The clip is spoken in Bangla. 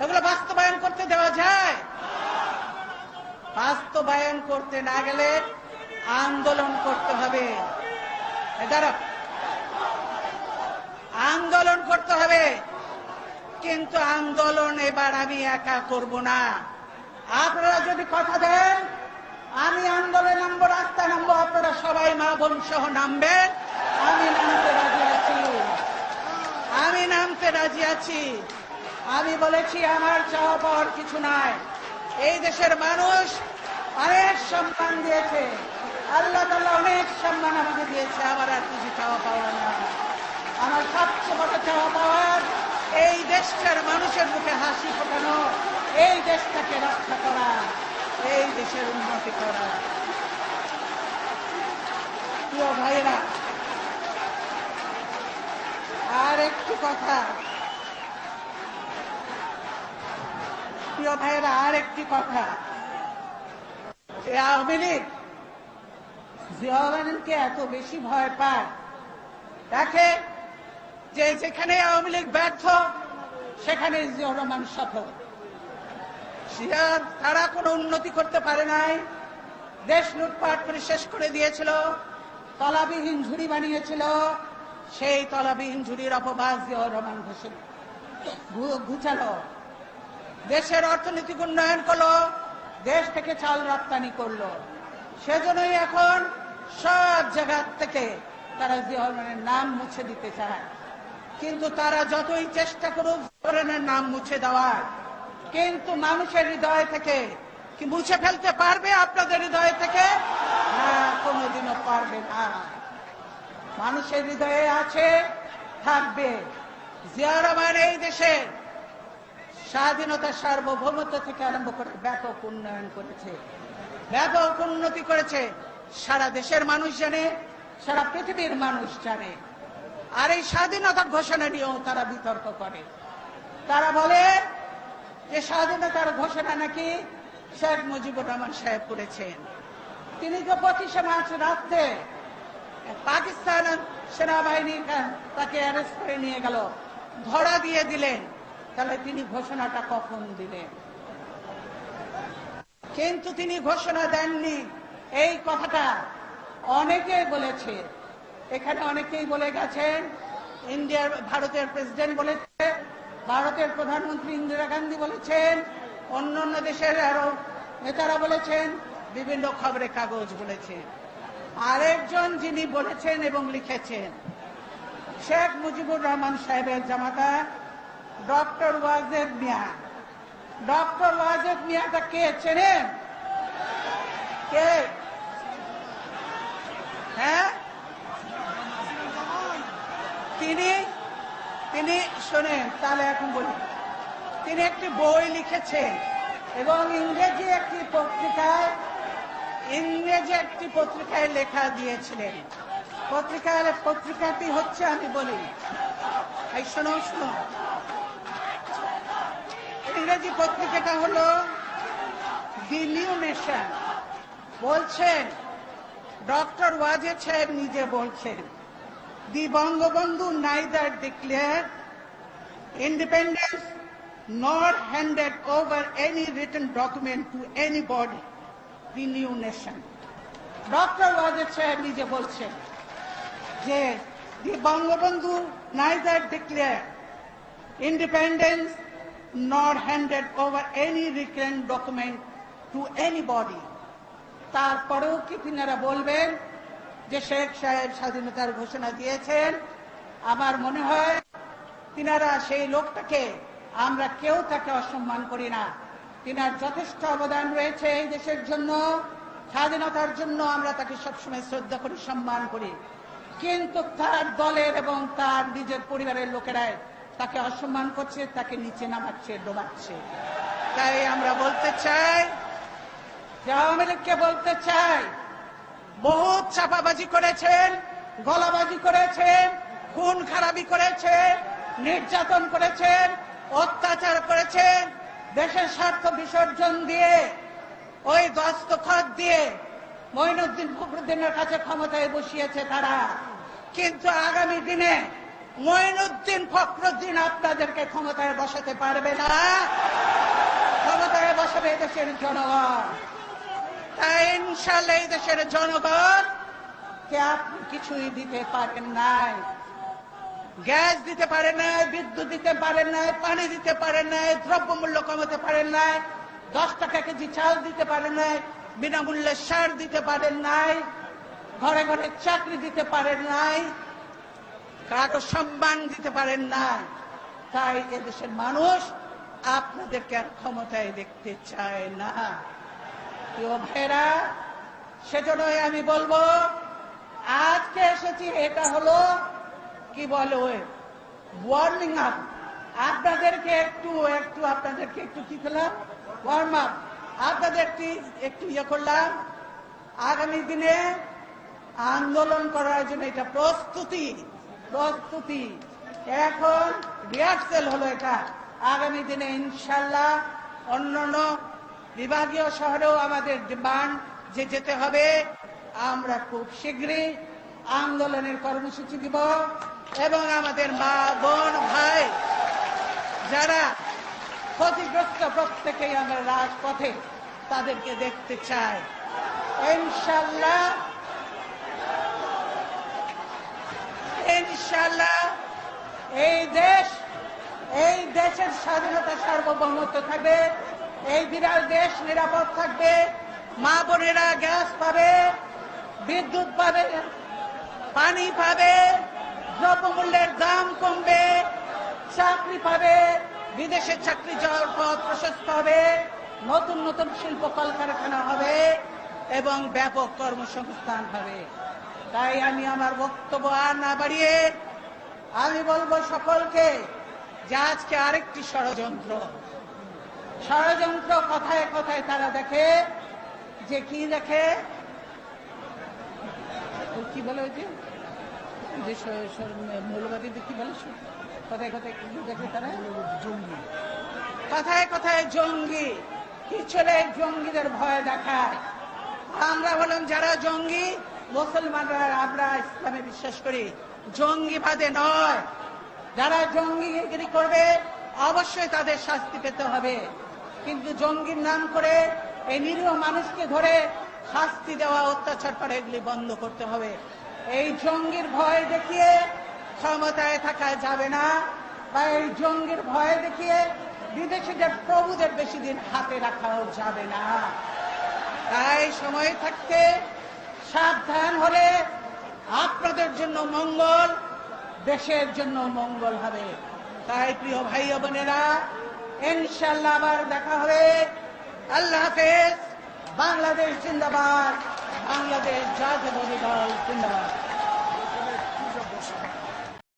এগুলো বাস্তবায়ন করতে দেওয়া যায়। বাস্তবায়ন করতে না গেলে আন্দোলন করতে হবে। আন্দোলন করতে হবে। কিন্তু আন্দোলন এবার আমি একা করব না। আপনারা যদি কথা দেন, আমি আন্দোলনে নামবো, রাস্তা নামবো, আপনারা সবাই মা বোন সহ নামবেন। আমি নামতে রাজি আছি। আমি নামতে রাজি আছি। আমি বলেছি, আমার চাওয়া পাওয়ার কিছু নাই। এই দেশের মানুষ অনেক সম্মান দিয়েছে। আল্লাহ তাল্লাহ অনেক সম্মান আমাকে দিয়েছে আমার আর কিছু চাওয়া পাওয়া না আমার সবচেয়ে বড় চাওয়া পাওয়ার এই দেশের মানুষের মুখে হাসি ফোটানো, এই দেশটাকে রক্ষা করা, এই দেশের উন্নতি করা। প্রিয় ভাইরা আর একটু কথা। প্রিয় ভাইয়েরা আর একটি কথা আওয়ামী লীগ জিয়াউরকে এত বেশি ভয় পায়। দেখে যে যেখানে আওয়ামী লীগ ব্যর্থ, সেখানে জিয়াউর রহমান সফল। তারা কোনো উন্নতি করতে পারে নাই। দেশ লুটপাট করে শেষ করে দিয়েছিল। তলাবিহীন ঝুড়ি বানিয়েছিল। সেই তলাবিহীন ঝুড়ির অপবাদ জিয়াউর রহমান ঘোষণা ঘুচালো। দেশের অর্থনৈতিক উন্নয়ন করল, দেশ থেকে চাল রপ্তানি করল। সেজন্যই এখন সব জায়গা থেকে তারা জিয়াউর রহমানের নাম মুছে দিতে চায়। কিন্তু তারা যতই চেষ্টা করুক জিয়াউর নাম মুছে দেওয়ার, কিন্তু মানুষের হৃদয় থেকে কি মুছে ফেলতে পারবে আপনাদের হৃদয় থেকে? না, কোনোদিনও পারবে না। মানুষের হৃদয়ে আছে, থাকবে। জিয়া এই দেশের স্বাধীনতা সার্বভৌমত্ব থেকে আরম্ভ করে ব্যাপক উন্নয়ন করেছে, ব্যাপক উন্নতি করেছে। সারা দেশের মানুষ জানে, সারা পৃথিবীর মানুষ জানে। আর এই স্বাধীনতার ঘোষণা নিয়েও তারা বিতর্ক করে। তারা বলে যে স্বাধীনতার ঘোষণা নাকি শেখ মুজিবুর রহমান সাহেব করেছেন। তিনি তো পঁচিশে মার্চ রাত্রে পাকিস্তান সেনাবাহিনী তাকে অ্যারেস্ট করে নিয়ে গেল, ধরা দিয়ে দিলেন। তাহলে তিনি ঘোষণাটা কখন দিলেন? কিন্তু তিনি ঘোষণা দেননি। এই কথাটা অনেকে বলেছে। এখানে অনেকেই বলে গেছেন, ইন্ডিয়ার, ভারতের প্রেসিডেন্ট বলেছে, ভারতের প্রধানমন্ত্রী ইন্দিরা গান্ধী বলেছেন, অন্য অন্য দেশের আরও নেতারা বলেছেন, বিভিন্ন খবরের কাগজ বলেছেন আরেকজন যিনি বলেছেন এবং লিখেছেন, শেখ মুজিবুর রহমান সাহেবের জামাতা ডক্টর ওয়াজেদ মিয়া ডক্টর ওয়াজেদ মিয়াটা কে চেনেন? কে? হ্যাঁ? তিনি তিনি, শোনেন, তাহলে এখন বলি। তিনি একটি বই লিখেছেন এবং ইংরেজি একটি পত্রিকায়, ইংরেজি একটি পত্রিকায় লেখা দিয়েছিলেন। পত্রিকায় পত্রিকাটি হচ্ছে, আমি বলি। এই শোনো শোনো। ইংরেজি পত্রিকাটা হলো দি নিউ নেশন বলছেন ডক্টর ওয়াজেদ সাহেব নিজে বলছেন the Bangabandhu neither declare independence nor handed over any written document to anybody, the new nation. Doctor Wazed সাহেব নিজে বলছেন যে the Bangabandhu neither declare independence not handed over any written document to anybody তারপরেও কি বলবেন যে শেখ সাহেব স্বাধীনতার ঘোষণা দিয়েছেন? আমার মনে হয় তিনারা সেই লোকটাকে আমরা কেউ তাকে অসম্মান করি না। তিনার যথেষ্ট অবদান রয়েছে এই দেশের জন্য, স্বাধীনতার জন্য আমরা তাকে সবসময় শ্রদ্ধা করি, সম্মান করি। কিন্তু তার দলের এবং তার নিজের পরিবারের লোকেরাই তাকে অসম্মান করছে, তাকে নিচে নামাচ্ছে, ডোবাচ্ছে। তাই আমরা বলতে চাই আওয়ামী লীগকে বলতে চাই, বহুত চাপাবাজি করেছেন, গলাবাজি করেছেন, খুন খারাপি করেছেন, নির্যাতন করেছেন, অত্যাচার করেছেন, দেশের স্বার্থ বিসর্জন দিয়ে, ওই দস্তখত দিয়ে মঈনুদ্দিন ফখরুদ্দিনের কাছে ক্ষমতায় বসিয়েছে তারা। কিন্তু আগামী দিনে মঈনুদ্দিন ফখরুদ্দিন আপনাদেরকে ক্ষমতায় বসাতে পারবে না। ক্ষমতায় বসাবে এদেশের জনগণ। তাই ইনশাল্লাহ দেশের জনগণ কে আপনি কিছুই দিতে পারেন নাই। গ্যাস দিতে পারেন নাই, বিদ্যুৎ দিতে পারেন নাই, পানি দিতে পারেন নাই, দ্রব্যমূল্য কমাতে পারেন নাই, দশ টাকা কেজি চাল দিতে পারেন নাই, বিনামূল্যে সার দিতে পারেন নাই, ঘরে ঘরে চাকরি দিতে পারেন নাই কারও সম্মান দিতে পারেন না। তাই এদেশের মানুষ আপনাদেরকে আর ক্ষমতায় দেখতে চায় না। প্রিয় ভাইরা সেজন্যই আমি বলব, আজকে এসেছি এটা হলো, কি বলে ওয়ার্মিং আপ আপনাদেরকে একটু একটু আপনাদেরকে একটু কি করলাম? ওয়ার্ম আপ আপনাদের একটু ইয়ে করলাম। আগামী দিনে আন্দোলন করার জন্য এটা প্রস্তুতি। প্রস্তুতি এখন রিহার্সেল হলো এটা। আগামী দিনে ইনশাল্লাহ অন্যান্য বিভাগীয় শহরেও আমাদের ডিমান্ড যে যেতে হবে, আমরা খুব শীঘ্রই আন্দোলনের কর্মসূচি দিব এবং আমাদের মা, বোন, ভাই যারা ক্ষতিগ্রস্ত প্রত্যেকেই আমরা রাজপথে তাদেরকে দেখতে চাই। ইনশাল্লাহ ইনশাল্লাহ এই দেশ, এই দেশের স্বাধীনতা সার্বভৌমত্ব থাকবে, এই বিরাট দেশ নিরাপদ থাকবে, মা বোনেরা গ্যাস পাবে, বিদ্যুৎ পাবে, পানি পাবে, দ্রব্যমূল্যের দাম কমবে, চাকরি পাবে, বিদেশে চাকরি যাওয়ার পথ প্রশস্ত হবে, নতুন নতুন শিল্প কলকারখানা হবে এবং ব্যাপক কর্মসংস্থান হবে। তাই আমি আমার বক্তব্য আর না বাড়িয়ে আমি বলব সকলকে যে আজকে আরেকটি ষড়যন্ত্র। ষড়যন্ত্র কথায় কথায় তারা দেখে যে কি দেখে? কি বলে ওই যে? মৌলবাদীদের কি বলে? কথায় কথায় কি দেখে তারা? জঙ্গি। কথায় কথায় জঙ্গি। পিছনে জঙ্গিদের ভয় দেখায়? আমরা বললাম যারা জঙ্গি মুসলমানরা আমরা ইসলামে বিশ্বাস করি, জঙ্গিবাদে নয়। যারা জঙ্গিগিরি করবে, অবশ্যই তাদের শাস্তি পেতে হবে। কিন্তু জঙ্গির নাম করে এই নিরীহ মানুষকে ধরে শাস্তি দেওয়া, অত্যাচার করা, এগুলি বন্ধ করতে হবে। এই জঙ্গির ভয় দেখিয়ে ক্ষমতায় থাকা যাবে না, বা এই জঙ্গির ভয় দেখিয়ে বিদেশিদের প্রভুদের বেশি দিন হাতে রাখাও যাবে না। তাই সময় থাকতে সাবধান হলে আপনাদের জন্য মঙ্গল, দেশের জন্য মঙ্গল হবে। তাই প্রিয় ভাই বোনেরা ইনশাল্লাহ আবার দেখা হবে। আল্লাহ হাফেজ, বাংলাদেশ জিন্দাবাদ, বাংলাদেশ জাতীয় দল জিন্দাবাদ।